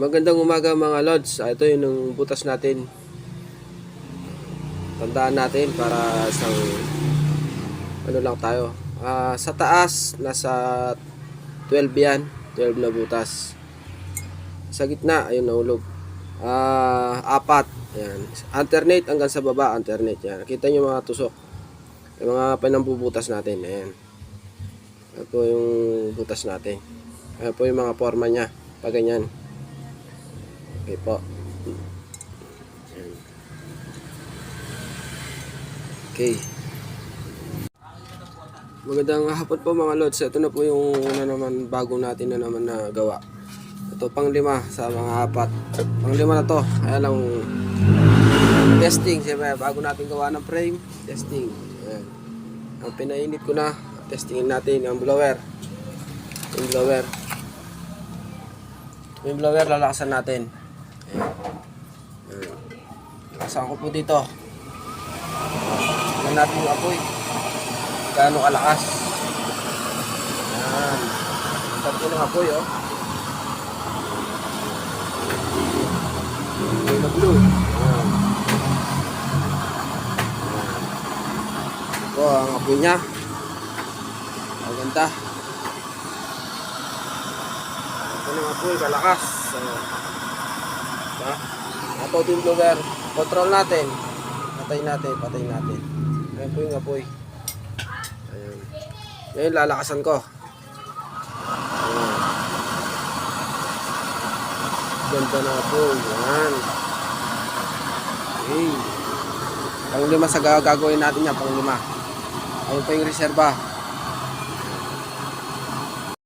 magandang umaga mga lods. Ah, Ito yung butas natin. Tandaan natin para isang ano lang tayo. Ah, sa taas, nasa 12 yan. 12 na butas. Sa gitna, ayun nahulog. Ah, apat. Ayan. Alternate hanggang sa baba, alternate yan. Kita nyo mga tusok. Yung mga pinambubutas natin. Ayan. Po yung butas natin. Ayan po yung mga forma niya. Pag ganyan. Okay po. Ayan. Okay. Magandang hapon po mga lods. Ito na po yung una naman bago natin na naman na gawa. Ito pang lima sa mga apat. Pang lima na to. Kaya lang testing. Siyempre bago natin gawa ng frame, testing. Ayan. Ang pinainit ko na. Testingin natin ang blower. Yung blower. Yung blower lalakasan natin. Lakasan ko po dito. Tingnan natin yung apoy. Gaano kalakas. Ayan. Tatlo ng apoy, oh. Apoy na blue. Ayan. Ito ang apoy niya. Maganda. Ito ng apoy, kalakas. Ayan. Diba? Ito team blower. Control natin. Patay natin, patay natin. Ayan po yung apoy. Ayan. Ngayon lalakasan ko. Ayan. Ganda na apoy. Ayan. Okay. Pang lima sa ga- gagawin natin yan, pang lima. Ayun pa yung reserva.